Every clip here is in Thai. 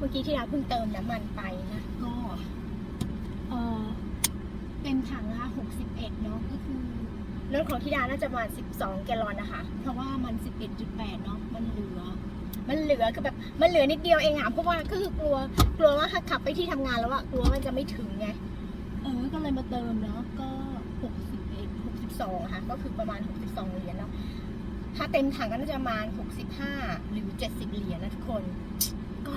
เมื่อกี้ที่เราเพิ่งเติมน้ำมันไปนะก็เออเต็มถังละ61 เนาะก็คือรถของธิดาน่าจะประมาณ12 แกลลอนนะคะ เพราะว่ามัน 11.8 เนาะมันเหลือ มันเหลือคือแบบมันเหลือนิดเดียวเองอะเพราะว่าก็คือกลัวกลัวว่าถ้าขับไปที่ทำงานแล้วอะกลัวมันจะไม่ถึงไงเออก็เลยมาเติมเนาะก็หกสิบเอ็ดหกสิบสองค่ะก็คือประมาณหกสิบสองเหรียญเนาะถ้าเต็มถังก็น่าจะประมาณหกสิบห้าหรือเจ็ดสิบเหรียญนะทุกคนก็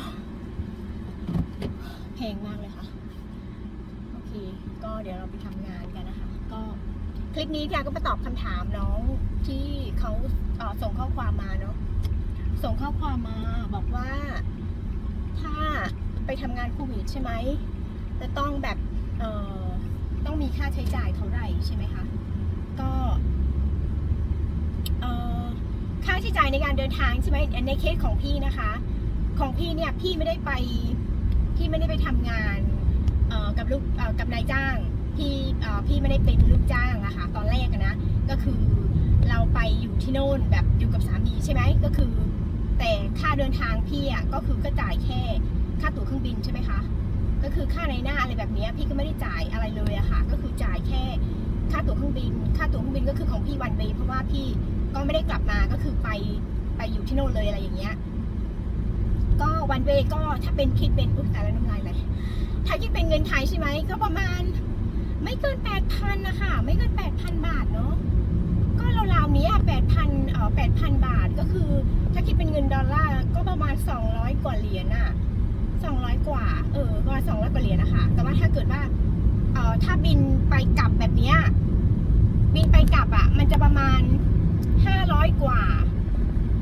แพงมากเลยค่ะ โอเค ก็เดี๋ยวเราไปทำงานกันนะคะ ก็คลิปนี้พี่อาก็มาตอบคำถามน้องที่เขาเส่งข้อความมาเนาะ ส่งข้อความมาบอกว่า ถ้าไปทำงานโควิดใช่ไหมจะต้องแบบเอ่อต้องมีค่าใช้จ่ายเท่าไหร่ใช่ไหมคะ ก็เอ่อค่าใช้จ่ายในการเดินทางใช่ไหมในเคสของพี่นะคะ ของพี่เนี่ยพี่ไม่ได้ไป พี่ไม่ได้ไปทำงานกับลูกกับนายจ้างพี่พี่ไม่ได้เป็นลูกจ้างอะค่ะตอนแรกนะก็คือเราไปอยู่ที่โน่นแบบอยู่กับสามีใช่ไหมก็คือ แต่ค่าเดินทางพี่อะก็คือก็จ่ายแค่ค่าตั๋วเครื่องบินใช่ไหมคะก็คือค่าในหน้าอะไรแบบนี้พี่ก็ไม่ได้จ่ายอะไรเลยอะค่ะ ก็คือจ่ายแค่ค่าตั๋วเครื่องบิน ค่าตั๋วเครื่องบินก็คือของพี่วันเวเพราะว่าพี่ก็ไม่ได้กลับมาก็คือไปไปอยู่ที่โน่นเลยอะไรอย่างเงี้ย ก็วันเวก็ถ้าเป็นคิดเป็นอุ๊ยแต่ละน้ำลายเลยถ้าคิดเป็นเงินไทยใช่ไหมก็ประมาณ ไม่เกินแปดพันนะคะไม่เกินแปดพันบาทเนาะก็ราวๆเนี้แปดพันเอ่อแปดพันบาทก็คือ ถ้าคิดเป็นเงินดอลลาร์ก็ประมาณสองร้อยกว่าเหรียญอะสองร้อยกว่า เออประมาณสองร้อยกว่าเหรียญนะคะแต่ว่าถ้าเกิดว่าเอ่อถ้าบินไปกลับแบบเนี้ยบินไปกลับอะมันจะประมาณห้าร้อยกว่า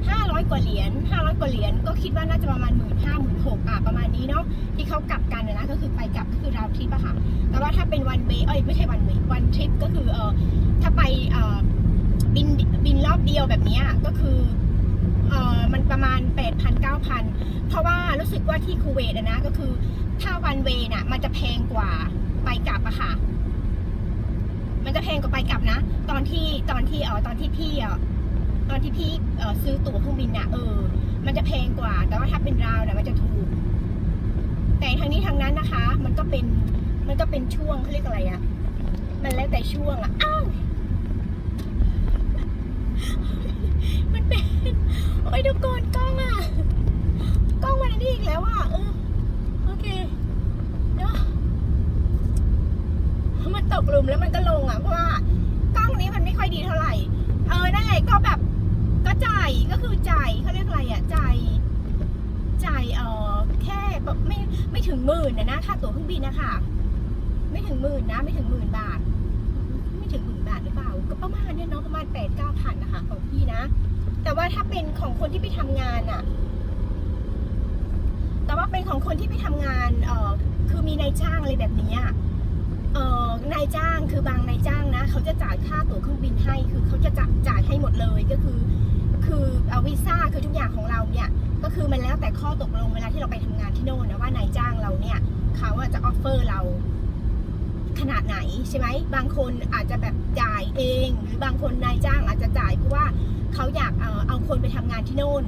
ห้าร้อยกว่าเหรียญห้าร้อยกว่าเหรียญก็คิดว่าน่าจะประมาณหมื่นห้าหมื่นหกอะประมาณนี้เนาะที่เขากลับกันนะก็คือไปกลับก็คือราวทริปอะค่ะ แต่ว่าถ้าเป็นวันเวเอ้ยไม่ใช่วันเววันทริปก็คือเออถ้าไปเอ่อบินบินรอบเดียวแบบนี้ก็คือเอ่อมันประมาณแปดพันเก้าพันเพราะว่ารู้สึกว่าที่คูเวตอะนะก็คือถ้าวันเวน่ะมันจะแพงกว่าไปกลับอะค่ะมันจะแพงกว่าไปกลับนะ ตอนที่ตอนที่เออตอนที่พี่เออ ตอนที่พี่ซื้อตั๋วเครื่องบินน่ะเออ มันจะแพงกว่า แต่ว่าถ้าเป็นราวน่ะมันจะถูก แต่ทางนี้ทางนั้นนะคะ มันก็เป็นมันก็เป็นช่วงเขาเรียกอะไรอะมันแล้วแต่ช่วงอะอ้าวมันเป็นโอ้ยดูกนกล้องอะกล้องวันนี้อีกแล้วอะเออโอเคเนาะมันตกหลุมแล้วมันก็ลงอะเพราะว่ากล้องนี้มันไม่ค่อยดีเท่าไหร่ เออนั่นแหละก็แบบ ก็จ่ายก็คือจ่ายเขาเรียกอะไรอะจ่ายจ่ายเออแค่แบบไม่ไม่ถึงหมื่นนะนะค่าตั๋วเครื่องบินนะคะไม่ถึงหมื่นนะ ไม่ถึงหมื่นบาท ไม่ถึงหมื่นบาทหรือเปล่า ก็ประมาณเนี้ยเนาะประมาณแปดเก้าพันนะคะของพี่นะ แต่ว่าถ้าเป็นของคนที่ไปทำงานอะ แต่ว่าเป็นของคนที่ไปทำงานเออคือมีนายจ้างอะไรแบบนี้อะเออนายจ้างคือบางนายจ้างนะ เขาจะจ่ายค่าตั๋วเครื่องบินให้คือเขาจะจ่ายจ่ายให้หมดเลยก็คือ คือเอาวีซ่าคือทุกอย่างของเราเนี่ยก็คือมันแล้วแต่ข้อตกลงเวลาที่เราไปทำงานที่โน่นนะว่านายจ้างเราเนี่ยเขาอะจะออฟเฟอร์เราขนาดไหนใช่ไหมบางคนอาจจะแบบจ่ายเอง หรือบางคนนายจ้างอาจจะจ่ายเพราะว่าเขาอยากเอาคนไปทำงานที่โน่น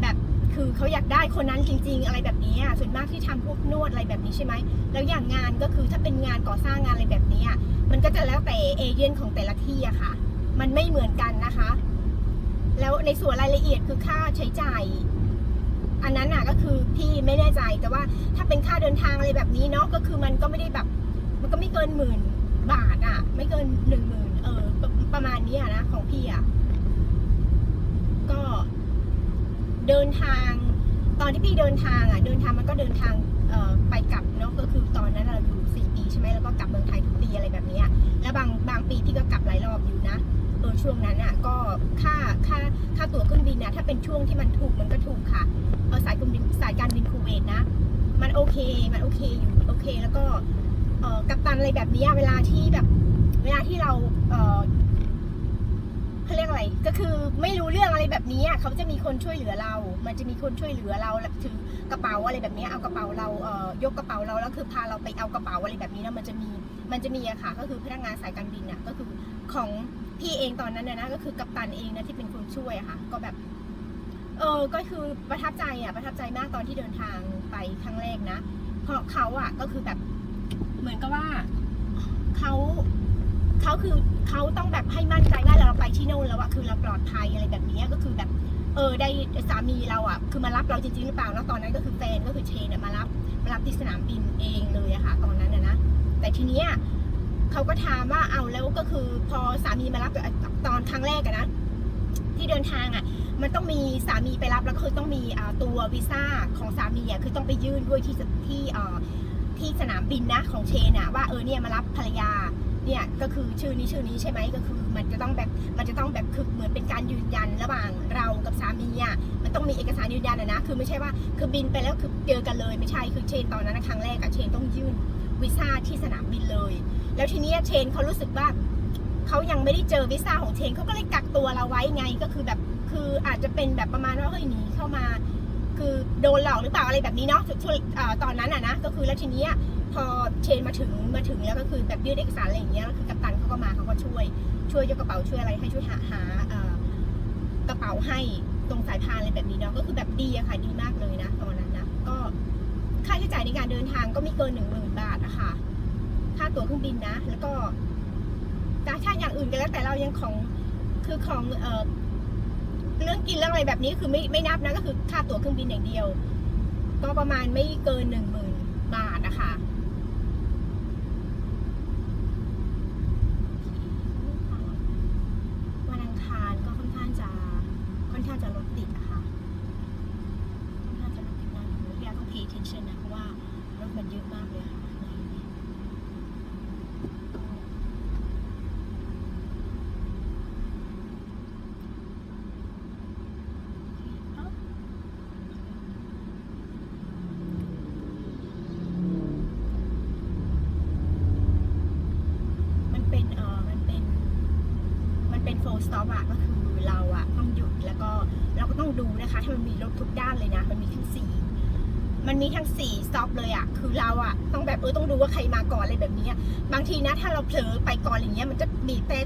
แบบคือเขาอยากได้คนนั้นจริง ๆ อะไรแบบนี้ส่วนมากที่ทำพวกนวดอะไรแบบนี้ใช่ไหมแล้วอย่างงานก็คือถ้าเป็นงานก่อสร้างงานอะไรแบบนี้มันก็จะแล้วแต่เอเย่นของแต่ละที่อะค่ะ มันไม่เหมือนกันนะคะ ในส่วนรายละเอียดคือค่าใช้จ่าย อันนั้นอะก็คือพี่ไม่แน่ใจแต่ว่าถ้าเป็นค่าเดินทางอะไรแบบนี้เนาะก็คือมันก็ไม่ได้แบบ มันก็ไม่เกินหมื่นบาทอะไม่เกินหนึ่งหมื่นเออประประมาณนี้อะนะของพี่อะก็เดินทาง ตอนที่พี่เดินทางอะเดินทางมันก็เดินทางออไปกลับเนาะก็คือตอนนั้นเราอยู่สี่ปีใช่ไหมแล้วก็กลับเมืองไทยทุกปีอะไรแบบนี้แล้วบางบางปีพี่ก็กลับหลายรอบอยู่นะเออช่วงนั้นอะก็ค่า ค่าตั๋วเครื่องบินนะถ้าเป็นช่วงที่มันถูกมันก็ถูกค่ะ เออสายการบินสายการบินคูเวตนะ มันโอเคมันโอเคอยู่โอเค แล้วก็เออกัปตันอะไรแบบนี้เวลาที่แบบเวลาที่เราเออเขาเรียกอะไร ก็คือไม่รู้เรื่องอะไรแบบนี้เขาจะมีคนช่วยเหลือเรา มันจะมีคนช่วยเหลือเราถึง กระเป๋าอะไรแบบนี้เอากระเป๋าเราเอ่อยกกระเป๋าเราแล้วคือพาเราไปเอากระเป๋าอะไรแบบนี้นะมันจะมีมันจะมีอะค่ะก็คือพนักงานสายการบินอะก็คือของพี่เองตอนนั้นนะนะก็คือกัปตันเองนะที่เป็นคนช่วยอะค่ะก็แบบเออก็คือประทับใจอะประทับใจมากตอนที่เดินทางไปครั้งแรกนะ เพราะเขาอะก็คือแบบเหมือนกับว่าเขาเขาคือเขาต้องแบบให้มั่นใจว่าเราไปที่โน่นแล้วอะคือเราปลอดภัยอะไรแบบนี้ก็คือแบบ เออได้สามีเราอะคือมารับเราจริงๆหรือเปล่าแล้วตอนนั้นก็คือแฟนก็คือเชนมารับมารับที่สนามบินเองเลยอะค่ะ ตอนนั้นนะแต่ทีเนี้ยเขาก็ถามว่าเอาแล้วก็คือพอสามีมารับตอนครั้งแรกอะนะที่เดินทางอะมันต้องมีสามีไปรับแล้วก็คือต้องมีตัววีซ่าของสามีอะคือต้องไปยื่นด้วยที่ที่ที่สนามบินนะของเชนอะว่าเออเนี่ยมารับภรรยา เนี่ยก็คือชื่อนี้ชื่อนี้ใช่ไหมก็คือมันจะต้องแบบมันจะต้องแบบคือเหมือนเป็นการยืนยันระหว่างเรากับสามีอะมันต้องมีเอกสารยืนยันอะนะคือไม่ใช่ว่าคือบินไปแล้วคือเจอกันเลยไม่ใช่คือเชนตอนนั้นครั้งแรกอะเชนต้องยื่นวีซ่าที่สนามบินเลย แล้วทีนี้เชนเขารู้สึกว่าเขายังไม่ได้เจอวีซ่าของเชนเขาก็เลยกักตัวเราไว้ไงก็คือแบบคืออาจจะเป็นแบบประมาณว่าเฮ้ยหนีเข้ามา คือโดนหลอกหรือเปล่าอะไรแบบนี้เนาะช่วงตอนนั้นอะนะก็คือแล้วทีเนี้ยพอเชนมาถึงมาถึงแล้วก็คือแบบยื่นเอกสารอะไรอย่างเงี้ยแล้วคือกัปตันเขาก็มาเขาก็ช่วยช่วยยกกระเป๋าช่วยอะไรให้ช่วยหาหากระเป๋าให้ตรงสายพานอะไรแบบนี้เนาะก็คือแบบดีอะค่ะดีมากเลยนะตอนนั้นนะก็ค่าใช้จ่ายในการเดินทางก็ไม่เกินหนึ่งหมื่นบาทอะคะค่าตั๋วเครื่องบินนะ แล้วก็แต่ถ้อย่างอื่นก็แล้วแต่เรายังของคือของเอ่อ เรื่องกินเรื่องอะไรแบบนี้คือไม่ไม่นับนะก็คือค่าตั๋วเครื่องบินอย่างเดียว ก็ประมาณไม่เกินหนึ่งหมื่นบาทนะคะวันอังคารก็ค่อนข้างจะค่อนข้างจะรถติดอะค่ะค่อนข้างจะรถติดมากเลยพี่อาต้อง pay attention นะเพราะว่ารถมันเยอะมากเลยค่ะในนี้ก็ มันเป็นเออมันเป็น มัน เป็น full stop อะก็คือเราอะต้องหยุดแล้วก็เราก็ต้องดูนะคะถ้ามันมีรถทุกด้านเลยนะ มันมีทั้งสี่มันมีทั้งสี่ซอกเลยอะคือเราอะต้องแบบเออต้องดูว่าใครมาก่อนอะไรแบบนี้บางทีนะถ้าเราเผลอไปก่อนอะไรเงี้ยมันจะบีบแต่